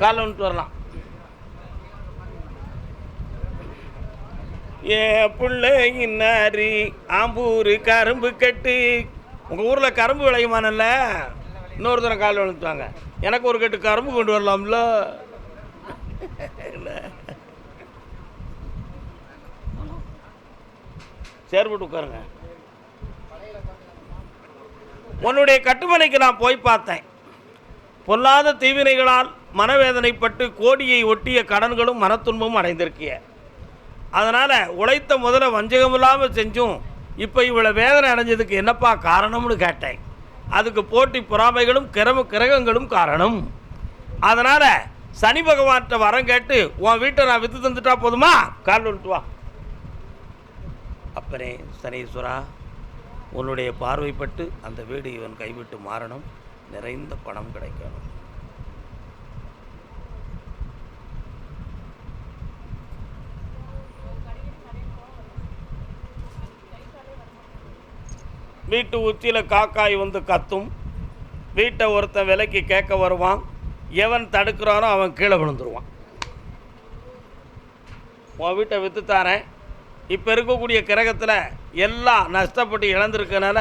காலைல வந்துட்டு வரலாம். ஏ புள்ள இன்னாரி ஆம்பூர் கரும்பு கட்டு. உங்கள் ஊரில் கரும்பு விளையுமானல்ல? இன்னொரு தரம் காலைல வந்துட்டாங்க எனக்கு ஒரு கட்டு கரும்பு கொண்டு வரலாம்ல. சேர்பட்டு உட்காருங்க. உன்னுடைய கட்டுமனைக்கு நான் போய் பார்த்தேன். பொல்லாத தீவினைகளால் மனவேதனைப்பட்டு கோடியை ஒட்டிய கடன்களும் மனத்துன்பமும் அடைந்திருக்கிய. அதனால் உழைத்த முதல்ல வஞ்சகம் இல்லாமல் செஞ்சும் இப்போ இவ்வளோ வேதனை அடைஞ்சதுக்கு என்னப்பா காரணம்னு கேட்டேன். அதுக்கு போட்டி பொறாமைகளும் கிரம கிரகங்களும் காரணம். அதனால் சனி பகவான்கிட்ட வரம் கேட்டு உன் வீட்டை நான் விற்று தந்துட்டா போதுமா? கால் விட்டு வா. அப்பனே சனீஸ்வரா உன்னுடைய பார்வைப்பட்டு அந்த வீடு இவன் கைவிட்டு மாறணும். நிறைந்த பணம் கிடைக்கணும். வீட்டு உச்சியில் காக்காய் வந்து கத்தும். வீட்டை ஒருத்தன் விலைக்கு கேட்க வருவான். எவன் தடுக்கிறானோ அவன் கீழே விழுந்துருவான். உன் வீட்டை விற்று தாரேன். இப்போ இருக்கக்கூடிய கிரகத்தில் எல்லாம் நஷ்டப்பட்டு இழந்திருக்கனால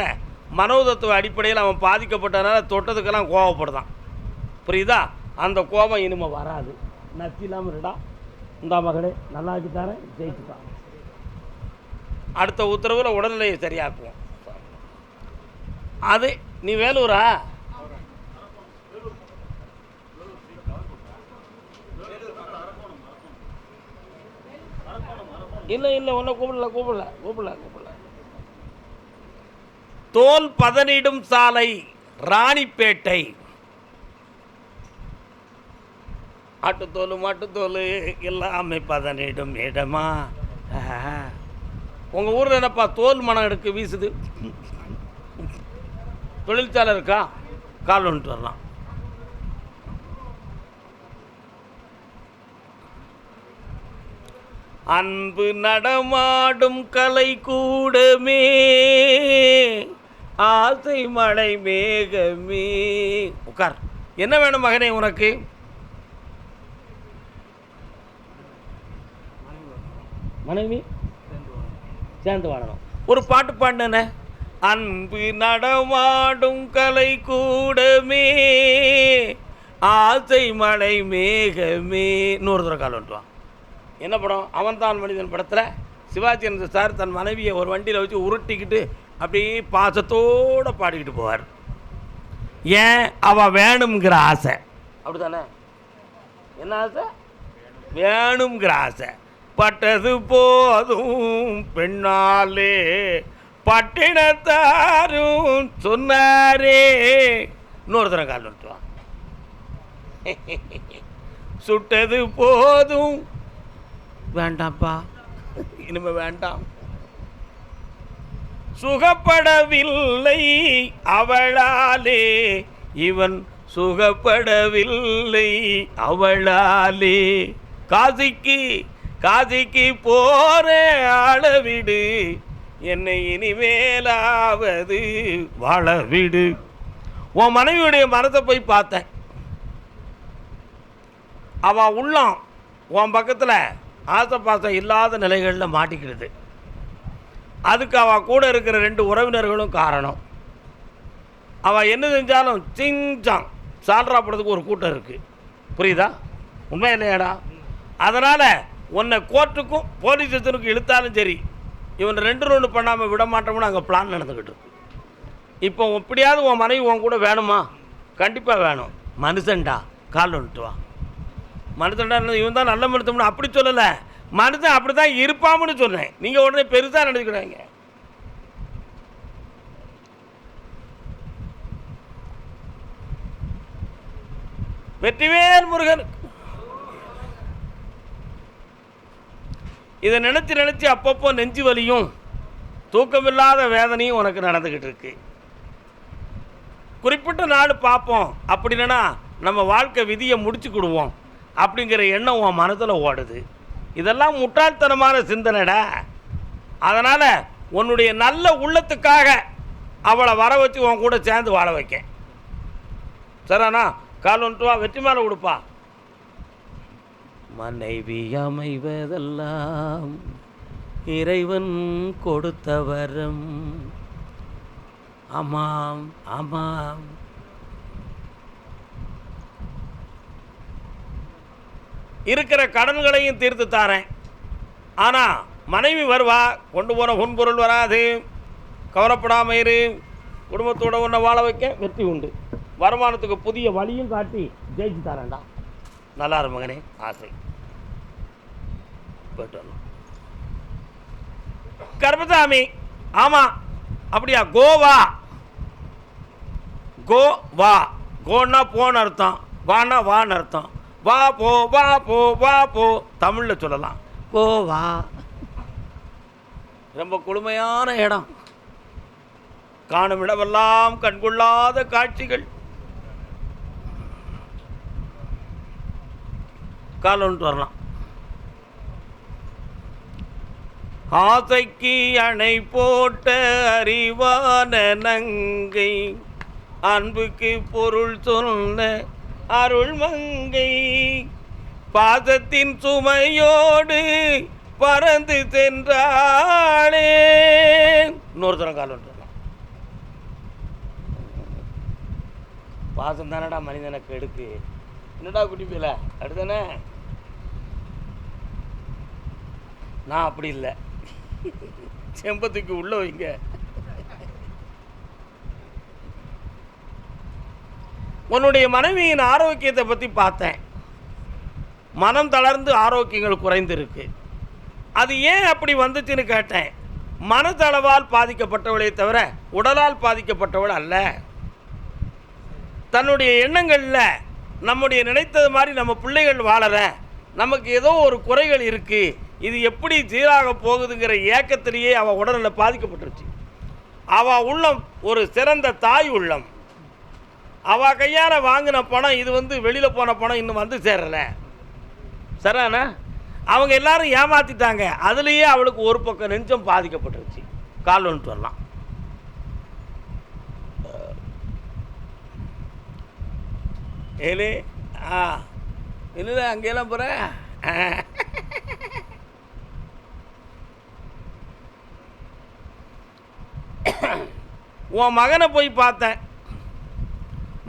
மனோதத்துவ அடிப்படையில் அவன் பாதிக்கப்பட்டனால தொட்டதுக்கெல்லாம் கோவப்படுதான். புரியுதா? அந்த கோபம் இனிமே வராது. நச்சு இல்லாமல் இருடா. இந்த மகளே நல்லா ஆக்கி தரேன் ஜெயிச்சுட்டான். அடுத்த உத்தரவில் உடல்நிலையை சரியாக்குவோம். அது நீ வேலூரா? இல்லை இல்லை ஒன்றும் கூப்பிடல கூப்பிடல கூப்பிடல கூப்பிடல. தோல் பதனிடும் சாலை ராணிப்பேட்டை. ஆட்டுத்தோல் மாட்டுத்தோல் எல்லாமே பதனிடும் இடமா? உங்கள் ஊரில் என்னப்பா தோல் மனம் எடுக்கு வீசுது? தொழிற்சாலை இருக்கா? கால் வந்துட்டு வரலாம். அன்பு நடமாடும் கலை கூடமே ஆசை மழை மேகமே. உட்கார் என்ன வேணும் மகனே உனக்கு? மனைவி? சேர்ந்து வாழணும். ஒரு பாட்டு பாடினே அன்பு நடமாடும் கலை கூடமே ஆசை மழை மேகமே. இன்னொரு தர கால் வந்துட்டு என்ன படம்? அவன்தான் மனிதன் படத்தில். சிவாஜி கணேசன் சார் தன் மனைவியை ஒரு வண்டியில் வச்சு உருட்டிக்கிட்டு அப்படியே பாசத்தோடு பாடிக்கிட்டு போவார். ஏன்? அவ வேணுங்கிற ஆசை. அப்படிதானே என்ன ஆசை? வேணுங்கிற ஆசை. பட்டது போதும் பெண்ணாலே பட்டினத்தாரும் சொன்னாரே. இன்னொரு தரம் கால் நிறுத்துவான் சுட்டது போதும் வேண்டாம்ப்பா இனிமே வேண்டாம். சுகப்படவில்லை அவளாலே. இவன் சுகப்படவில்லை அவளாலே. காசிக்கு காசிக்கு போற அளவிடு. என்னை இனிமேலாவது வாழவிடு உன் மனைவியுடைய மனத்தை போய் பார்த்தேன். அவள் உள்ளம். உன் பக்கத்தில் ஆசை பாசம் இல்லாத நிலைகளில் மாட்டிக்கிடுது. அதுக்கு அவள் கூட இருக்கிற ரெண்டு உறவினர்களும் காரணம். அவள் என்ன செஞ்சாலும் சிங்சாங் சால்ரா போடுறதுக்கு ஒரு கூட்டம் இருக்குது புரியுதா? உண்மை இல்லையாடா? அதனால் உன்னை கோர்ட்டுக்கும் போலீஸ் ஸ்டேஷனுக்கும் இழுத்தாலும் சரி இவன் ரெண்டு ரெண்டு பண்ணாமல் விட மாட்டோம்னு அங்கே பிளான் நடந்துக்கிட்டு இருக்கு. இப்போ எப்படியாவது உன் மனைவி உன் கூட வேணுமா? கண்டிப்பாக வேணும். மனுஷன்டா கால் வந்துட்டு வா. மனுஷன்டா இவன் தான் நல்ல மனுஷன் அப்படி சொல்லலை. மனுஷன் அப்படி தான் இருப்பாம்னு சொன்னேன் நீங்கள் உடனே பெருசாக நினைச்சுக்கிறாங்க வெற்றிவேல் முருகன். இதை நினச்சி நினச்சி அப்பப்போ நெஞ்சு வலியும் தூக்கமில்லாத வேதனையும் உனக்கு நடந்துக்கிட்டு இருக்கு. குறிப்பிட்ட நாள் பார்ப்போம். அப்படின்னா நம்ம வாழ்க்கை விதியை முடிச்சுக்கிடுவோம். அப்படிங்கிற எண்ணம் உன் மனதில் ஓடுது. இதெல்லாம் முட்டாள்தனமான சிந்தனைடா. அதனால் உன்னுடைய நல்ல உள்ளத்துக்காக அவளை வர வச்சு உன் கூட சேர்ந்து வாழ வைக்க சரிண்ணா கால் ஒன்றுவா வெற்றி மேலே கொடுப்பா. மனைவி அமைவதெல்லாம் இறைவன் கொடுத்த வரம் ஆமாம் ஆமாம். இருக்கிற கடன்களையும் தீர்த்து தாரேன். ஆனால் மனைவி வருவா கொண்டு போன பொன்பொருள் வராது. கவலைப்படாமல் இரு. குடும்பத்தோட ஒன்றை வாழ வைக்க வெற்றி உண்டு. வருமானத்துக்கு புதிய வழியும் காட்டி ஜெயிச்சு தரேன்டா. நல்லா இரு மகனே ஆசை. போயிட்டு வரணும். கர்மசாமி ஆமாம் அப்படியா கோவா. கோ வா. கோன்னா போன்னு அர்த்தம். வானா வான்னு அர்த்தம். வா போ வா போ வா போ. தமிழில் சொல்லலாம். கோவா ரொம்ப குளுமையான இடம். காணும் இடமெல்லாம் கண்கொள்ளாத காட்சிகள். கால் வந்துட்டு வரலாம். ஆசைக்கு அணை போட்ட அறிவான நங்கை அன்புக்கு பொருள் சொன்ன அருள் மங்கை பாதத்தின் சுமையோடு பறந்து சென்றாளே. இன்னொருத்தரம் கால் வந்துடலாம் பாசம் தானடா மனிதனுக்கு எடுக்கு. என்னடா குட்டி பிள்ளை அடுத்தானே நான் அப்படி இல்லை. செம்பத்துக்கு உள்ள வைங்க. உன்னுடைய மனைவியின் ஆரோக்கியத்தை பற்றி பார்த்தேன். மனம் தளர்ந்து ஆரோக்கியங்கள் குறைந்திருக்கு. அது ஏன் அப்படி வந்துச்சுன்னு கேட்டேன். மனதளவால் பாதிக்கப்பட்டவளே தவிர உடலால் பாதிக்கப்பட்டவள் அல்ல. தன்னுடைய எண்ணங்களில் நம்முடைய நினைத்தது மாதிரி நம்ம பிள்ளைகள் வாழற நமக்கு ஏதோ ஒரு குறைகள் இருக்குது இது எப்படி சீராக போகுதுங்கிற ஏக்கத்திலேயே அவள் உடலில் பாதிக்கப்பட்டுருச்சு. அவள் உள்ளம் ஒரு சிறந்த தாய் உள்ளம். அவள் கையால் வாங்கின பணம் இது வந்து வெளியில் போன பணம் இன்னும் வந்து சேரலை. சரிண்ணா அவங்க எல்லாரும் ஏமாற்றிட்டாங்க அதுலேயே அவளுக்கு ஒரு பக்கம் நெஞ்சம் பாதிக்கப்பட்டுருச்சு. கால் வந்துட்டு வரலாம். ஏலே ஆ இல்லை அங்கெல்லாம் போகிற உன் மகனை போய் பார்த்தேன்.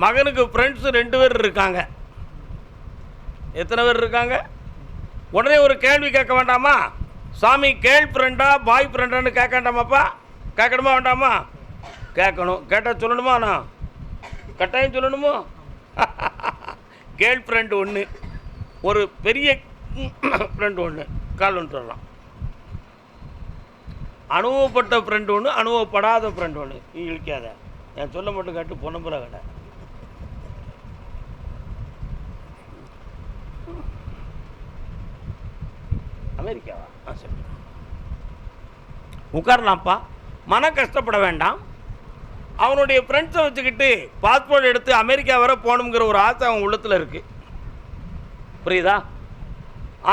மகனுக்கு ஃப்ரெண்ட்ஸு ரெண்டு பேர் இருக்காங்க. எத்தனை பேர் இருக்காங்க? உடனே ஒரு கேள்வி கேட்க வேண்டாமா? சாமி கேர்ள் ஃப்ரெண்டா பாய் ஃப்ரெண்டான்னு கேட்க வேண்டாமாப்பா? கேட்கணுமா வேண்டாமா? கேட்கணும். கேட்டால் சொல்லணுமா நான் கட்டாயம் சொல்லணுமோ? கேர்ள் ஃப்ரெண்டு ஒன்று ஒரு பெரிய ஃப்ரெண்டு ஒன்று கால் ஒன்று சொல்லலாம் அனுபவப்பட்ட ஃப்ரெண்டு ஒன்று அனுபவப்படாத ஃப்ரெண்டு ஒன்று நீ இழிக்காத. என் சொல்ல மட்டும் கேட்டு பொண்ணம்புற கடை அமெரிக்காவா? ஆ சரி. உட்காரலாம்ப்பா. மன கஷ்டப்பட வேண்டாம். அவனுடைய ஃப்ரெண்ட்ஸை வச்சுக்கிட்டு பாஸ்போர்ட் எடுத்து அமெரிக்கா வர போகணுங்கிற ஒரு ஆசை அவன் உள்ளத்தில் இருக்குது புரியுதா?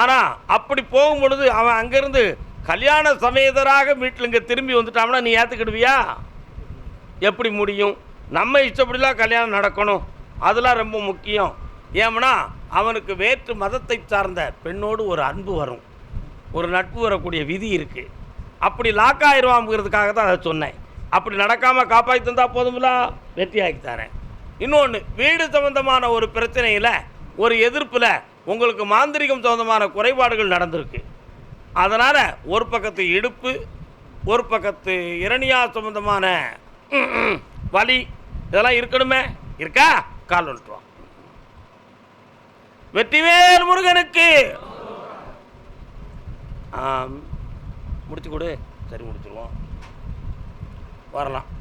ஆனால் அப்படி போகும் பொழுது அவன் அங்கேருந்து கல்யாண சமேதராக வீட்டில் இங்கே திரும்பி வந்துட்டான்னா நீ ஏற்றுக்கிடுவியா எப்படி முடியும்? நம்ம இஷ்டப்படிலாம் கல்யாணம் நடக்கணும். அதெல்லாம் ரொம்ப முக்கியம். ஏம்னா அவனுக்கு வேற்று மதத்தை சார்ந்த பெண்ணோடு ஒரு அன்பு வரும். ஒரு நட்பு வரக்கூடிய விதி இருக்குது அப்படி லாக் ஆயிடுவாங்கிறதுக்காக தான் அதை சொன்னேன். அப்படி நடக்காமல் காப்பாற்றி தந்தால் போதும்ல? வெற்றியாக்கி தரேன். இன்னொன்று வீடு சம்பந்தமான ஒரு பிரச்சனையில் ஒரு எதிர்ப்பில் உங்களுக்கு மாந்திரிகம் சம்பந்தமான குறைபாடுகள் நடந்திருக்கு. அதனால் ஒரு பக்கத்து இடுப்பு ஒரு பக்கத்து இரணியா சம்பந்தமான வலி இதெல்லாம் இருக்கணுமே? இருக்கா? கால் வந்துட்டு வெற்றிவேல் முருகனுக்கு! முடிச்சு கொடு. சரி முடிச்சிருவோம். வரலாம்.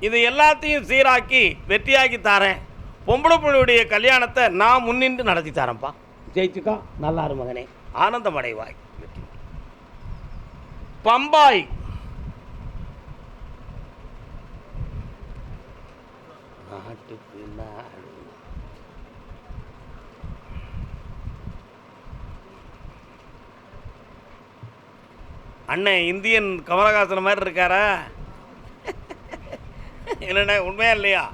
இது எல்லாத்தையும் சீராக்கி வெற்றியாக்கி தாரேன். பொம்பளை பிள்ளையுடைய கல்யாணத்தை நான் முன்னின்று நடத்தி தரேன்ப்பா. ஜெயிச்சுக்கா. நல்லா இரு மகனே. ஆனந்தம் அடைவாய் வெற்றி. பம்பாய். அண்ணன் இந்தியன் கமலஹாசன் மாதிரி இருக்காரா? என்னண்ணே உண்மையா இல்லையா?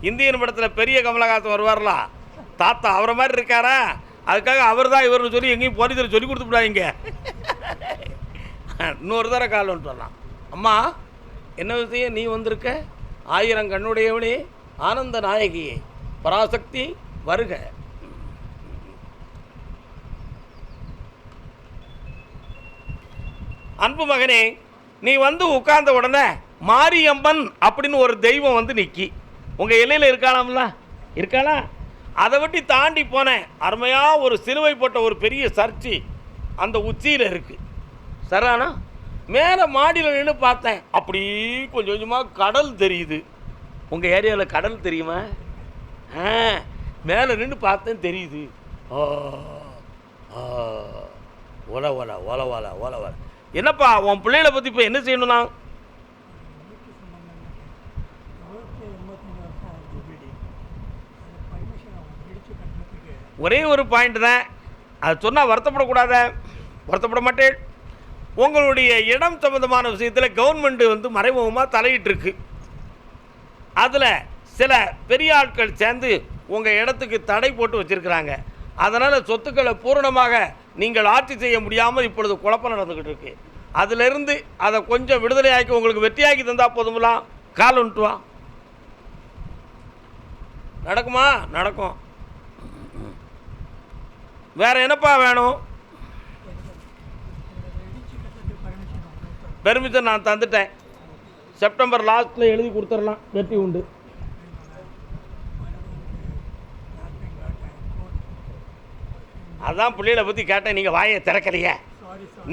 இந்தியன் படத்தில் பெரிய கமலஹாசன் வருவார்ல? தாத்தா அவரை மாதிரி இருக்காரா? அதுக்காக அவர் தான் இவர்னு சொல்லி எங்கேயும் போலீஸில் சொல்லி கொடுத்துவிடாதீங்க. இன்னொரு தடவை கால் வந்துட்டு வரலாம். அம்மா என்ன விஷயம்? நீ வந்திருக்க? ஆயிரம் கண்ணுடையவனே ஆனந்த நாயகியே. பராசக்தி வருக. அன்பு மகனே நீ வந்து உட்கார்ந்த உடனே மாரியம்மன் அப்படின்னு ஒரு தெய்வம் வந்து நிற்கி உங்கள் எல்லையில் இருக்காளாம்ல? இருக்காளா? அதை விட்டு தாண்டி போனேன். அருமையாக ஒரு சிலுவை போட்ட ஒரு பெரிய சர்ச்சு அந்த உச்சியில் இருக்குது சரானா மேலே மாடியில் நின்று பார்த்தேன். அப்படி கொஞ்சம் கொஞ்சமாக கடல் தெரியுது. உங்கள் ஏரியாவில் கடல் தெரியுமா? ஆ மேலே நின்று பார்த்தேன் தெரியுது. ஓ ஓ ஒல ஒல ஒல ஒல ஒல ஒல. என்னப்பா உன் பிள்ளைகளை பற்றி இப்போ என்ன செய்யணும்னா? ஒரே ஒரு பாயிண்ட் தான் அது சொன்னால் வருத்தப்படக்கூடாத வருத்தப்பட மாட்டேன். உங்களுடைய இடம் சம்பந்தமான விஷயத்தில் கவர்மெண்ட்டு வந்து மறைமுகமாக தலையிட்டுருக்கு. அதில் சில பெரிய ஆட்கள் சேர்ந்து உங்கள் இடத்துக்கு தடை போட்டு வச்சுருக்கிறாங்க. அதனால் சொத்துக்களை பூரணமாக நீங்கள் ஆட்சி செய்ய முடியாமல் இப்பொழுது குழப்பம் நடந்துக்கிட்டு இருக்கு. அதிலிருந்து அதை கொஞ்சம் விடுதலை ஆக்கி உங்களுக்கு வெற்றியாக்கி தந்தால் போதுமெல்லாம் கால் வந்துட்டு நடக்குமா? நடக்கும். வேற என்னப்பா வேணும்? பெருமிதம் பெர்மிஷன் நான் தந்துட்டேன். செப்டம்பர் லாஸ்ட்டில் எழுதி கொடுத்துடலாம். வெற்றி உண்டு. அதான் பிள்ளைகளை பற்றி கேட்டேன் நீங்கள் வாயை திறக்கலையே.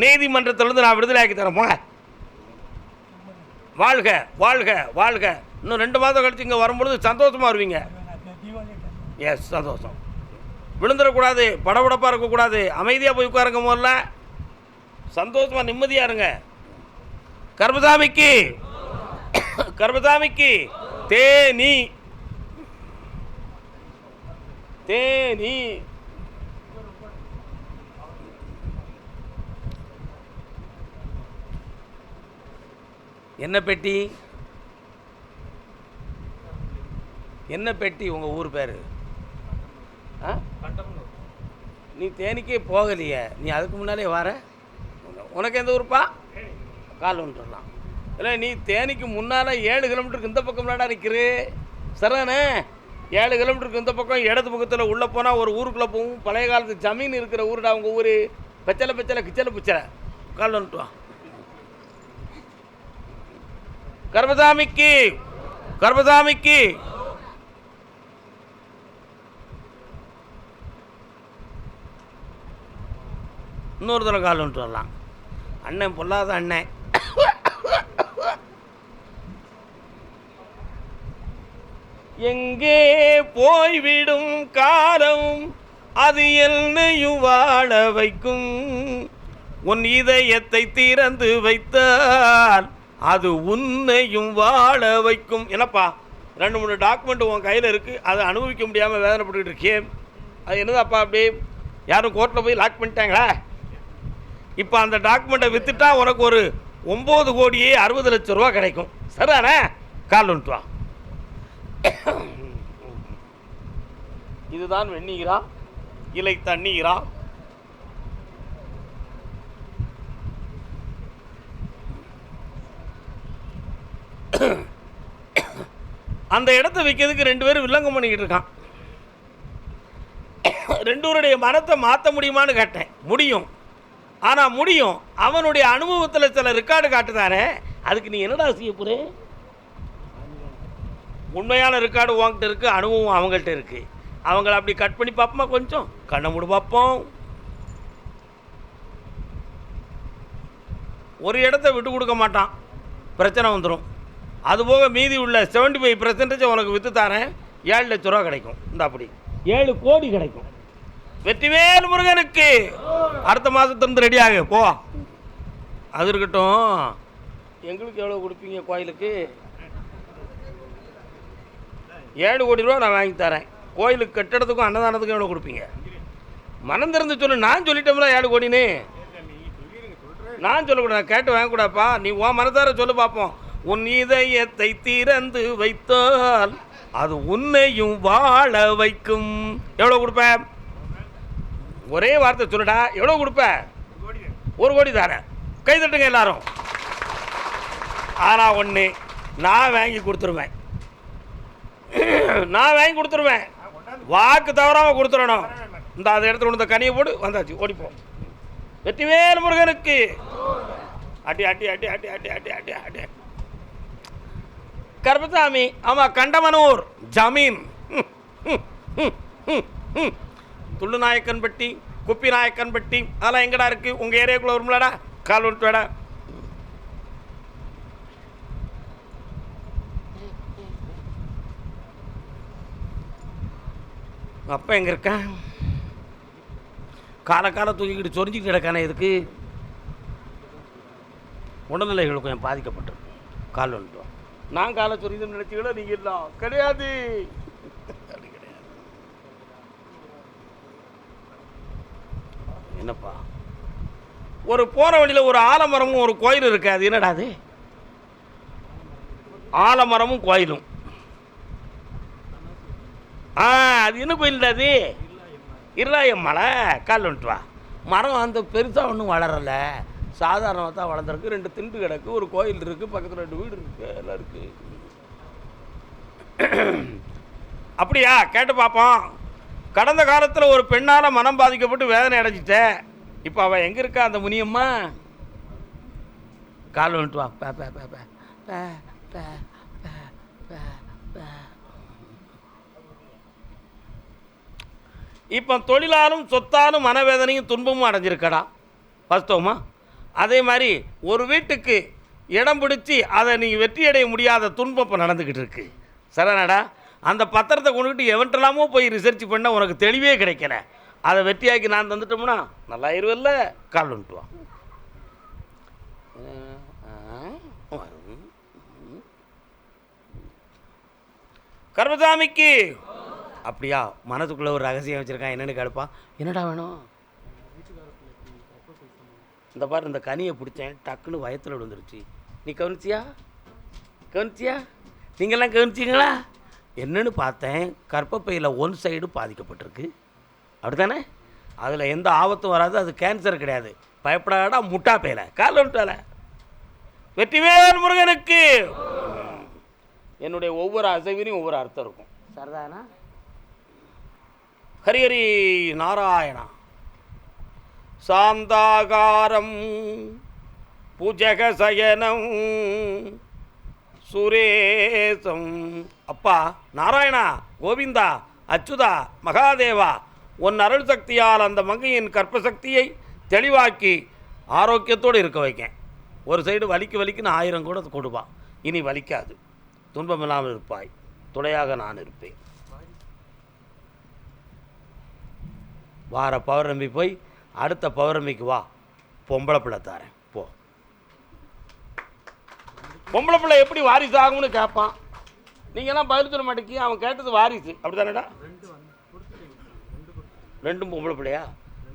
நீதிமன்றத்திலேருந்து நான் விடுதலை ஆக்கி தரேன் போங்க. வாழ்க வாழ்க வாழ்க. இன்னும் ரெண்டு மாதம் கழிச்சு இங்கே வரும்பொழுது சந்தோஷமாக வருவீங்க. எஸ் சந்தோஷம். விழுந்துடக்கூடாது படபடப்பாக இருக்கக்கூடாது அமைதியாக போய் உட்காருங்க முதல்ல. சந்தோஷமாக நிம்மதியாக இருங்க. கர்மசாமிக்கு கர்மசாமிக்கு தேனி. தேனி. என்ன பெட்டி? என்ன பெட்டி உங்கள் ஊர் பேர்? ஆ? நீ தேனிக்கே போகலையே. நீ அதுக்கு முன்னாலே வர. உனக்கு எந்த ஊருப்பா? கால் ஒன்றுலாம் இல்லை நீ தேனிக்கு முன்னால் ஏழு கிலோமீட்டருக்கு இந்த பக்கம் நாடா நிற்கிறே சரிதானே? ஏழு கிலோமீட்டருக்கு இந்த பக்கம் இடது பக்கத்தில் உள்ளே போனால் ஒரு ஊருக்குள்ளே போகும் பழைய காலத்து ஜமீன் இருக்கிற ஊருடா உங்கள் ஊர். பச்சலை பெச்சலை கிச்சலை பிச்சலை. கால் வந்துட்டு வா கர்மசாமிக்கு கர்மசாமிக்கு. இன்னொரு தடவை கால் வந்துட்டு வரலாம். அண்ணன் பொல்லாத அண்ணன். எங்கே போய்விடும் காலம் அது என்னையும் வாழ வைக்கும். உன் இதயத்தை திறந்து வைத்தால் அது உன்னையும் வாழ வைக்கும். என்னப்பா ரெண்டு மூணு டாக்குமெண்ட் உன் கையில் இருக்குது அதை அனுபவிக்க முடியாமல் வேதனைப்பட்டுக்கிட்டு இருக்கே. அது என்னதாப்பா அப்படி? யாரும் கோர்ட்டில் போய் லாக் பண்ணிட்டாங்களா? இப்போ அந்த டாக்குமெண்ட்டை விற்றுட்டா உனக்கு ஒரு ஒம்பது கோடியே அறுபது லட்ச ரூபா கிடைக்கும். சரிதானே? கால் வந்துட்டு இதுதான் வெந்நீரா? இலை தண்ணீரா? அந்த இடத்த வைக்கிறதுக்கு ரெண்டு பேரும் வில்லங்கம் பண்ணிக்கிட்டு இருக்கான். ரெண்டு பேருடைய மனத்தை மாற்ற முடியுமான்னு கேட்டேன். முடியும். ஆனால் முடியும். அவனுடைய அனுபவத்தில் சில ரெக்கார்டு காட்டுதானே அதுக்கு நீ என்னடா செய்ய போறே? உண்மையான ரெக்கார்டு வாங்கிட்டு இருக்கு அனுபவம் அவங்கள்ட்ட இருக்கு. அவங்கள அப்படி கட் பண்ணி பார்ப்போமா கொஞ்சம்? கண்ணை மூடு பார்ப்போம். ஒரு இடத்த விட்டு கொடுக்க மாட்டான். பிரச்சனை வந்துடும் அதுபோக மீதி உள்ள செவன்டி ஃபைவ் பர்சன்டேஜ் உனக்கு விற்று தரேன். ஏழு லட்ச ரூபா கிடைக்கும். இந்த அப்படி. ஏழு கோடி கிடைக்கும். வெற்றிவேல் முருகனுக்கு. அடுத்த மாதத்துலேருந்து ரெடி ஆகு. போ. அது இருக்கட்டும். எங்களுக்கு எவ்வளோ கொடுப்பீங்க கோயிலுக்கு? ஏழு கோடி ரூபா நான் வாங்கி தரேன். கோயிலுக்கு கட்டடத்துக்கும் அன்னதானத்துக்கும் எவ்வளோ கொடுப்பீங்க? மனம் திறந்து சொல்லு. நான் சொல்லிட்டோம்ல ஏழு கோடின்னு. நான் சொல்லக்கூடாது. கேட்டு வாங்கக்கூடாப்பா நீ உன் மனதார சொல்லு பார்ப்போம் உன் இதயத்தை திறந்து வைத்தால் அது உன்னையும் வாழ வைக்கும். எவ்வளோ கொடுப்ப? ஒரே வார்த்தை சொல்லுடா. எவ்வளோ கொடுப்ப? ஒரு கோடி தரேன் கை தட்டுங்க எல்லாரும். ஆனால் ஒன்று நான் வாங்கி கொடுத்துருவேன். நான் வாங்கி கொடுத்துருவேன். வாக்கு தவறாமல் கொடுத்துடணும். இந்த அதை இடத்துல கொண்டு இந்த கனியை போடு. வந்தாச்சு. ஓடிப்போம் வெற்றிவேல் முருகனுக்கு. அடி அடி அடி அடி அட்டி அட்டி அடி அடி. கருப்பசாமி ஆமாம் கண்டமனூர் ஜமீன். ம், நாயக்கன்பட்டி குப்பி நாயக்கன்பட்டி அதெல்லாம் எங்கடா இருக்கு? உங்கள் ஏரியாக்குள்ளே வரும்லடா கால் விட்டு வேடா அப்பா எங்கே இருக்கேன் கால கால தூக்கிக்கிட்டு சொரிஞ்சிக்கிட்டு கிடக்கானே இதுக்கு. உடல்நிலைகள் கொஞ்சம் பாதிக்கப்பட்டிருக்கு. கால் வந்துட்டு நான் காலை சொரியுதுன்னு நினச்சிக்கல நீங்கள் இல்லாம் கிடையாது. அப்படி கிடையாது என்னப்பா? ஒரு போகிற வழியில் ஒரு ஆலமரமும் ஒரு கோயில் இருக்கு அது என்னடா அது? ஆலமரமும் கோயிலும். ஆ அது என்ன கோயில்டா அது? இருளாயம் மலை கால் வந்துட்டு வா. மரம் அந்த பெருசாக ஒன்றும் வளரல. சாதாரணமாக தான் வளர்ந்துருக்கு. ரெண்டு திண்டு கிடக்கு ஒரு கோயில் இருக்குது பக்கத்தில் ரெண்டு வீடு இருக்குது எல்லாம் இருக்குது அப்படியா? கேட்டு பார்ப்போம். கடந்த காலத்தில் ஒரு பெண்ணால் மனம் பாதிக்கப்பட்டு வேதனை அடைஞ்சிட்டேன் இப்போ அவள் எங்கே இருக்கா அந்த முனியம்மா? கால் வந்துட்டு வா. பே பே பே பே. பே பே பே பே பே. இப்போ தொழிலாலும் சொத்தாலும் மனவேதனையும் துன்பமும் அடைஞ்சிருக்கடா. வாஸ்தவமா? அதே மாதிரி ஒரு வீட்டுக்கு இடம் பிடிச்சி அதை நீங்கள் வெற்றியடைய முடியாத துன்பம் இப்போ நடந்துக்கிட்டு இருக்கு. சரணாடா அந்த பத்திரத்தை கொண்டுக்கிட்டு எவன்ட்டெல்லாமோ போய் ரிசர்ச் பண்ண உனக்கு தெளிவே கிடைக்கல. அதை வெற்றியாக்கி நான் தந்துட்டோம்னா நல்லா இருவல்ல கால் வந்துட்டு கர்மசாமிக்கு! அப்படியா மனதுக்குள்ளே ஒரு ரகசியம் வச்சுருக்கான் என்னென்னு கேட்பான் என்னடா வேணும்? இந்த பாரு இந்த கனியை பிடிச்சேன். டக்குன்னு வயத்தில் விழுந்துருச்சு. நீ கவனிச்சியா? கவனிச்சியா? நீங்கள்லாம் கவனிச்சிங்களா? என்னன்னு பார்த்தேன். கர்ப்பப்பையில் ஒன் சைடு பாதிக்கப்பட்டிருக்கு. அப்படிதானே அதில் எந்த ஆபத்தும் வராது. அது கேன்சர் கிடையாது. பயப்படாடா முட்டா பையில. கால் விட்டால வெற்றிவேல் முருகனுக்கு! என்னுடைய ஒவ்வொரு அசைவிலையும் ஒவ்வொரு அர்த்தம் இருக்கும். சரிதானா? ஹரிஹரி நாராயணா. சாந்தாகாரம் புஜகசயனம் சுரேசம். அப்பா நாராயணா கோவிந்தா அச்சுதா மகாதேவா உன் அருள் சக்தியால் அந்த மங்கையின் கற்பசக்தியை தெளிவாக்கி ஆரோக்கியத்தோடு இருக்க வைக்கேன். ஒரு சைடு வலிக்கு வலிக்குன்னு ஆயிரம் கூட கொடுப்பான் இனி வலிக்காது. துன்பமில்லாமல் இருப்பாய். துணையாக நான் இருப்பேன். வார பௌர்ணமி போய் அடுத்த பௌர்ணமிக்கு வா. பொம்பளை பிள்ளை தாரேன். போ. பொம்பளை பிள்ளை எப்படி வாரிசு ஆகும்னு கேட்பான் நீங்கள்லாம் பதில் சொல்ல மாட்டேங்கி அவன் கேட்டது வாரிசு. அப்படி தானேடா ரெண்டும் பொம்பளை பிள்ளையா?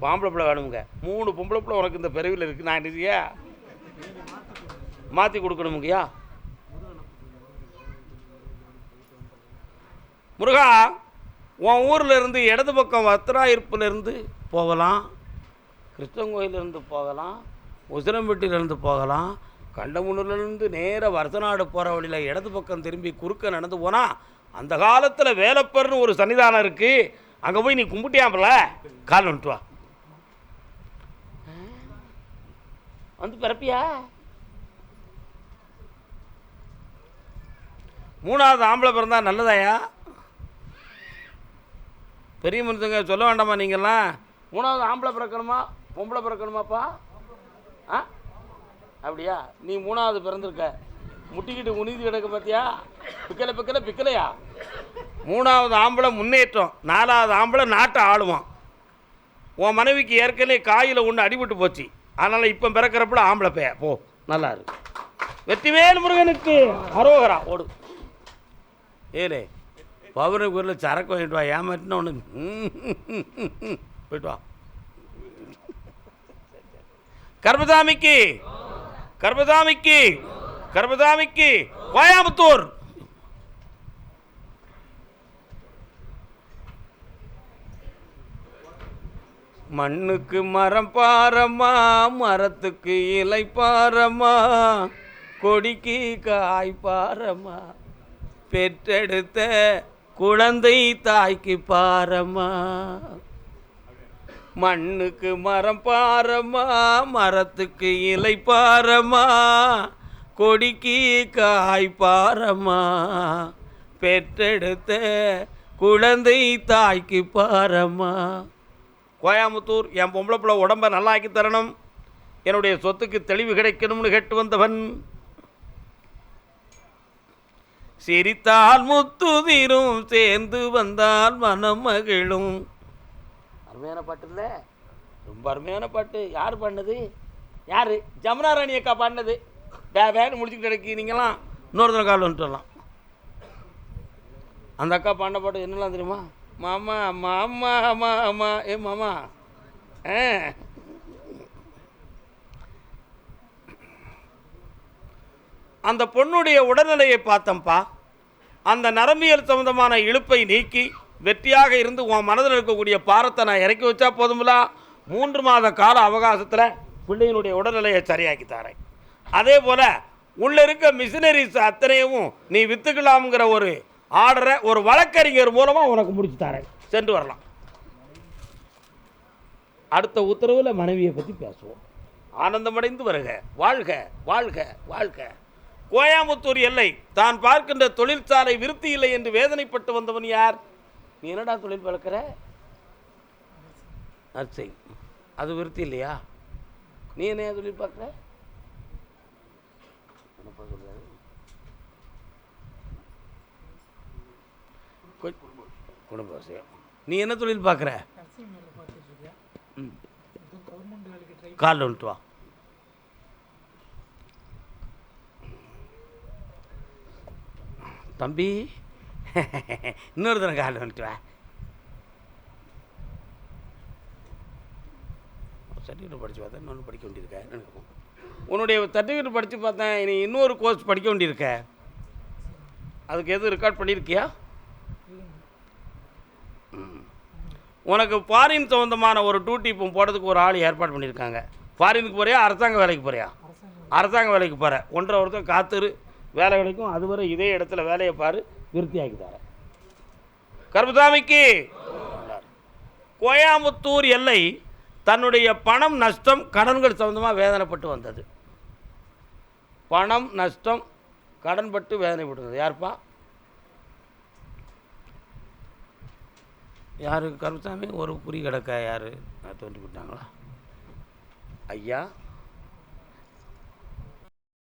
பாம்பளை பிள்ளை வேணுமுங்க மூணு பொம்பளை பிள்ளை உனக்கு இந்த பிறவியில் இருக்குது நான் என்னதியா மாற்றி கொடுக்கணுமுங்கய்யா. முருகா உன் ஊரில் இருந்து இடது பக்கம் வத்திராயிருப்புலேருந்து போகலாம். கிருஷ்ணங்கோயிலேருந்து போகலாம் உசிரம்பட்டியிலேருந்து போகலாம் கண்டமுனூர்லேருந்து நேராக வருசநாடு போகிற வழியில் இடது பக்கம் திரும்பி குறுக்க நடந்து போனால் அந்த காலத்தில் வேலப்பர்னு ஒரு சன்னிதானம் இருக்குது அங்கே போய் நீ கும்பிட்டியாம்பல? கால் வந்துட்டு வா. வந்து பிறப்பியா? மூணாவது ஆம்பளை பிறந்தா நல்லதாயா? பெரிய மனுஷங்க சொல்ல வேண்டாமா நீங்கள்லாம் மூணாவது ஆம்பளை பிறக்கணுமா? பொம்பளை பிறக்கணுமாப்பா ஆ? அப்படியா? நீ மூணாவது பிறந்திருக்க. முட்டிக்கிட்டு உனிதி கிடக்க பார்த்தியா பிக்கலை பிக்கலை பிக்கலையா? மூணாவது ஆம்பளை முன்னேற்றம் நாலாவது ஆம்பளை நாட்டை ஆளுவான். உன் மனைவிக்கு ஏற்கனவே காயில் ஒன்று அடிபட்டு போச்சு. அதனால் இப்போ பிறக்கிறப்பல ஆம்பளை பைய போ நல்லா இருக்கு வெற்றிவேல் முருகனுக்கு அரோகரா ஓடு. ஏலே பௌர்ணமி குரில் சரக்கு வாங்கிட்டு வா. ஏமாட்டினா ஒன்று போயிட்டு வா. கர்பதாமிக்கு கர்பதாமிக்கு கர்பதாமிக்கு கோயம்புத்தூர். மண்ணுக்கு மரம் பாரம்மா மரத்துக்கு இலை பாரம்மா கொடிக்கு காய் பாரம்மா பெற்றெடுத்த குழந்தை தாய்க்கு பாரம்மா மண்ணுக்கு மரம் பாரம்மா மரத்துக்கு இலை பாரம்மா கொடிக்கு காய் பாரம்மா பெற்றெடுத்த குழந்தை தாய்க்கு பாரம்மா கோயம்புத்தூர் என் பொம்பளை பிள்ளை உடம்பை நல்லா ஆக்கி தரணும். என்னுடைய சொத்துக்கு தெளிவு கிடைக்கணும்னு கேட்டு வந்தவன். சிரித்தால் முத்துதிரும் சேர்ந்து வந்தால் மனம் மகிழும். அருமையான பாட்டு இல்லை ரொம்ப அருமையான பாட்டு. யார் பண்ணது யார்? ஜமுனா ராணி அக்கா பாடினது. வே வேறு முடிச்சுக்கிட்டு இருக்கு நீங்களாம் இன்னொருத்தன கால் வந்துட்டு வரலாம். அந்த அக்கா பாடின பாட்டு என்னெல்லாம் தெரியுமா? மாமா மாமா மாமா. ஏ மாமா. ஆ. அந்த பொண்ணுடைய உடல்நிலையை பார்த்தம்பா அந்த நரம்பியல் சம்பந்தமான இழுப்பை நீக்கி வெற்றியாக இருந்து உன் மனதில் இருக்கக்கூடிய பாரத்தை நான் இறக்கி வச்சா போதுங்களா மூன்று மாத கால அவகாசத்தில் பிள்ளையினுடைய உடல்நிலையை சரியாக்கி தாரேன். அதே போல் உள்ளே இருக்க மிஷினரிஸ் அத்தனையும் நீ விற்றுக்கலாம்ங்கிற ஒரு ஆர்டரை ஒரு வழக்கறிஞர் மூலமாக உனக்கு முடிச்சு தரேன். சென்று வரலாம். அடுத்த உத்தரவில் மனைவியை பற்றி பேசுவோம். ஆனந்தமடைந்து வருக. வாழ்க வாழ்க வாழ்க. கோயம்புத்தூர் எல்லை. தான் பார்க்கின்ற தொழிற்சாலை விருத்தி இல்லை என்று வேதனைப்பட்டு வந்தவன் யார்? நீ என்னடா தொழில் வளர்க்குற? நர்சிங். அது விருத்தி இல்லையா? நீ என்ன தொழில் பார்க்குற? குடும்ப விஷயம் நீ என்ன தொழில் பார்க்குற? காலில் வந்துட்டு வா. தம்பி இன்னொரு தடவை காலில் வந்துட்டு வா. சர்டிஃபிகேட் படித்து பார்த்தேன் இன்னொன்று படிக்க வேண்டியிருக்க. நினைக்கும் உன்னுடைய சர்டிஃபிகேட் படித்து பார்த்தேன் நீ இன்னொரு கோர்ஸ் படிக்க வேண்டியிருக்க. அதுக்கு எதுவும் ரெக்கார்ட் பண்ணியிருக்கியா. உனக்கு ஃபாரின் சம்மந்தமான ஒரு டியூட்டி இப்போ போடுறதுக்கு ஒரு ஆள் ஏற்பாடு பண்ணியிருக்காங்க. ஃபாரினுக்கு போறியா அரசாங்க வேலைக்கு போறியா? அரசாங்க வேலைக்கு போகிற ஒன்றரை வருஷம் காத்துரு. வேலை கிடைக்கும். அதுவரை இதே இடத்துல வேலையை பாரு. விருத்தியாக்கி தரேன் கருப்பசாமிக்கு கோயம்புத்தூர் எல்லை தன்னுடைய பணம் நஷ்டம் கடன்கள் சம்மந்தமாக வேதனைப்பட்டு வந்தது. பணம் நஷ்டம் கடன்பட்டு வேதனைப்பட்டு யார்ப்பா யாருப்பா? யாரு ஒரு குறி கிடக்க யார்? தோண்டி விட்டாங்களா ஐயா